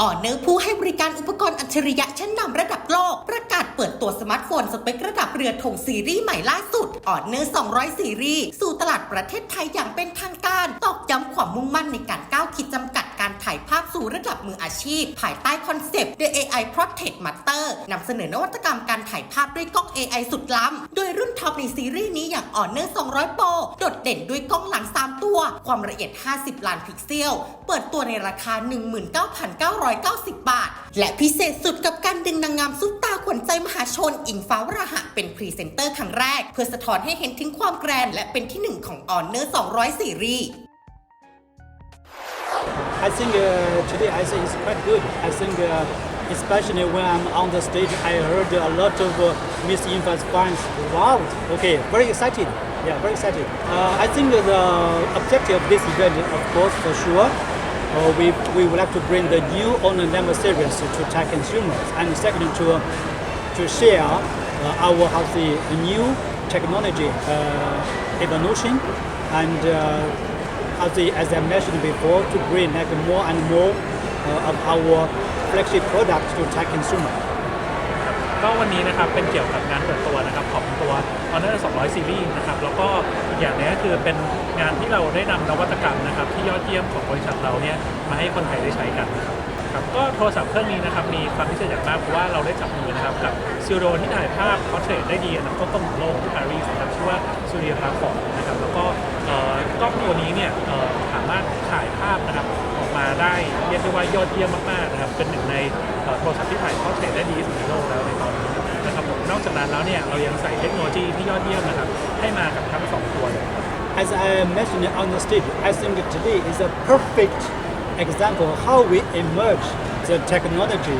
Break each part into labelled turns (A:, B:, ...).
A: ออเนอร์ผู้ให้บริการอุปกรณ์อัจฉริยะชั้นนำระดับโลก ประกาศเปิดตัวสมาร์ทโฟนสเปคระดับเรือธงซีรีส์ใหม่ล่าสุดออเนอร์200ซีรีส์สู่ตลาดประเทศไทยอย่างเป็นทางการ ตอกย้ำความมุ่งมั่นในการก้าวขีดจำกัด การถ่ายภาพสู่ระดับมืออาชีพ ภายใต้คอนเซปต์ The AI Portrait Master นำเสนอนวัตกรรมการถ่ายภาพด้วยกล้อง AI สุดล้ำ โดยรุ่นท็อปในซีรีส์นี้อย่าง Honor 200 Pro โดดเด่นด้วยกล้องหลัง 3 ตัว ความละเอียด 50 ล้านพิกเซล เปิดตัวในราคา 19,990 บาท และพิเศษสุดกับการดึงนางงามซุปตาขวัญใจมหาชน อิงฟ้าวราหะเป็นพรีเซนเตอร์ครั้งแรก เพื่อสะท้อนให้เห็นถึงความแกรนและเป็นที่หนึ่งของ Honor 200ซีรีส์
B: I think uh, today I think it's quite good. I think uh, especially when I'm on the stage, I heard a lot of uh, Miss Infant fans. Wow, okay, very excited. Yeah, very excited. Uh, I think the objective of this event, of course, for sure, uh, we, we would like to bring the new Number series to Thai consumers, and second to to share uh, our to new technology uh, evolution and. As, the, as I mentioned before, to bring like more and more uh, of our flagship products to Thai consumer.
C: ก็วันนี้นะครับเป็นเกี่ยวกับงานเปิดตัวนะครับของตัว Honor 200 Series นะครับแล้วก็อีกอย่างนึงก็คือเป็นงานที่เราได้นำนวัตกรรมนะครับที่ยอดเยี่ยมของบริษัทเราเนี่ยมาให้คนไทยได้ใช้กันนะครับครับก็โทรศัพท์เครื่องนี้นะครับมีความพิเศษอย่างมากเพราะว่าเราได้จับมือนะครับกับซิโรที่ถ่ายภาพพอร์เทรตได้ดีอันดับต้นๆของโลกที่ปารีสนะครับชื่อว่าซูเรียพาฟอร์นะครับแล้วก็กล้องตัวนี้เนี่ย ว่ายอดเยี่ยมมากๆนะครับ เป็นหนึ่งในโทรศัพท์ที่ถ่ายทอดเทรตได้ดีที่สุดในโลกแล้วในตอนนี้นะครับผมนอกจากนั้นแล้วเนี่ยเรายังใส่เทคโนโลยีที่ยอดเยี่ยมนะครับให้มากับทั้งสองตัวเลย
B: As I mentioned on the stage, I think today is a perfect example how we emerge the technology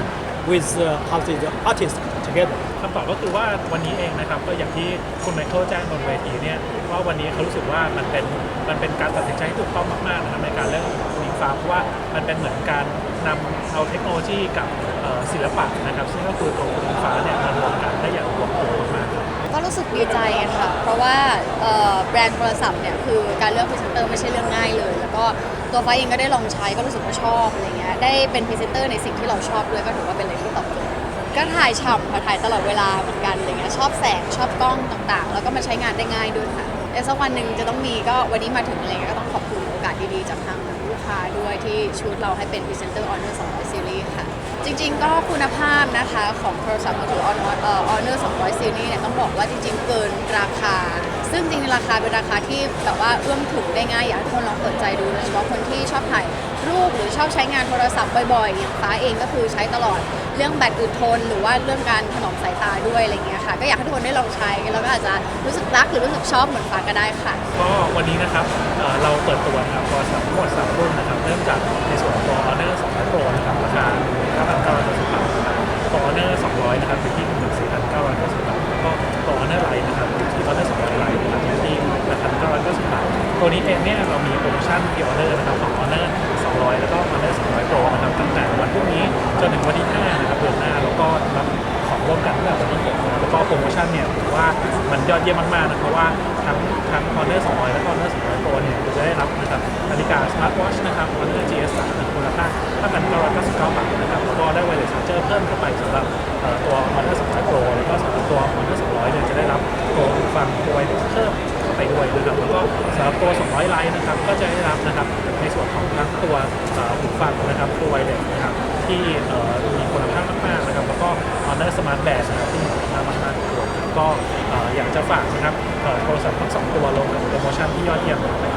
B: with uh, how to say, the artist. Together.
C: คำตอบก็คือว่าวันนี้เองนะครับก็อย่างที่คุณไมเคิลแจ้งบนเวทีเนี่ยว่าวันนี้เขารู้สึกว่ามันเป็นมันเป็นการตัดสินใจที่ถูกต้องมากๆนะครับในการเลือกวิงฟ้าเพราะว่ามันเป็นเหมือนการนำเอาเทคโนโลยีกับเอ่อศิลปะนะครับซึ่งก็คือตัววิงฟ้าเนี่ยมารวมกันได้อย่างลงตัวมากๆ
D: ก็รู้สึกดีใจอะค่ะ เพราะว่าเอ่อแบรนด์โทรศัพท์เนี่ยคือการเลือกพรีเซนเตอร์ไม่ใช่เรื่องง่ายเลย แล้วก็ตัวฟ้าเองก็ได้ลองใช้ก็รู้สึกว่าชอบอะไรเงี้ยได้เป็นพรีเซนเตอร์ในสิ่งที่เราชอบด้วยก็ถือว่าเป็นอะไรที่ตอบโจทย์ ก็ถ่ายฉ่ำค่ะถ่ายตลอดเวลาเหมือนกันอะไรเงี้ยชอบแสงชอบกล้องต่างๆ แล้วก็มาใช้งานได้ง่ายด้วยค่ะแต่สักวันหนึ่งจะต้องมีก็วันนี้มาถึงอะไรเงี้ยก็ต้องขอบคุณโอกาสดีๆจากทางลูกค้าด้วยที่ชูดเราให้เป็นพรีเซนเตอร์ออเนอร์200 Series ค่ะ จริงๆก็คุณภาพนะคะของโทรศัพท์มือถือออนเนอร์200 Series เนี่ยต้องบอกว่าจริงๆเกินราคา ซึ่งจริงๆราคาเป็นราคาที่แบบว่าเอื้อมถึงได้ง่ายอยากให้ทุกคนลองเปิดใจดูโดยเฉพาะคนที่ชอบถ่ายรูปหรือชอบใช้งานโทรศัพท์บ่อยๆอย่างฟ้าเองก็คือใช้ตลอดเรื่องแบตอึดทน หรือว่าเรื่องการถนอมสายตาด้วยอะไรเงี้ยค่ะ ก็อยากให้ทุกคนได้ลองใช้แล้วก็อาจจะรู้สึกรักหรือรู้สึกชอบเหมือนฟ้าก็ได้ค่ะ
C: ก็วันนี้นะครับเอ่อเราเปิดตัวนะครับโทรศัพท์ทั้งหมด3รุ่นนะครับเริ่มจากในส่วนของตัว Honor 200 Pro นะครับราคา9,990บาทนะครับตัว Honor 200 นะครับอยู่ที่14,990บาทแล้วก็ตัว Honor Lite นะครับอยู่ที่ Honor 200 Lite นะครับอยู่ที่8,990บาท ตัวนี้เองเนี่ยเรามีโปรโมชั่นที่ Honor นะครับของ Honor 200 แล้วก็ Honor 200 Pro นะครับตั้งแต่วันพรุ่งนี้จนถึงวันที่5นะครับเดือนหน้าแล้วก็รับของร่วมกันตั้งแต่วันที่6นะครับแล้วก็โปรโมชั่นเนี่ยผมว่ามันยอดเยี่ยมมากๆนะเพราะว่าทั้งทั้ง Honor 200 และก็ Honor 200 Pro เนี่ยจะได้รับนะครับนาฬิกา Smart Watch นะครับ Honor GS3 มูลค่า5,999บาทนะครับแล้วก็ได้ Wireless Charger เพิ่มเข้าไปสำหรับตัว Honor 200 สำหรับตัว 200 ไลน์นะครับ ก็จะได้รับนะครับในส่วนของทั้งตัวอ่อหูฟังนะครับตัวไวเลสนะครับที่มีคุณภาพมากๆนะครับ แล้วก็ Honor Smart Band นะครับที่มีคุณภาพมากๆตัวก็อ่ออยากจะฝากนะครับโทรศัพท์ทั้งสองตัวลงกับโปรโมชั่นที่ยอดเยี่ยมไปด้วย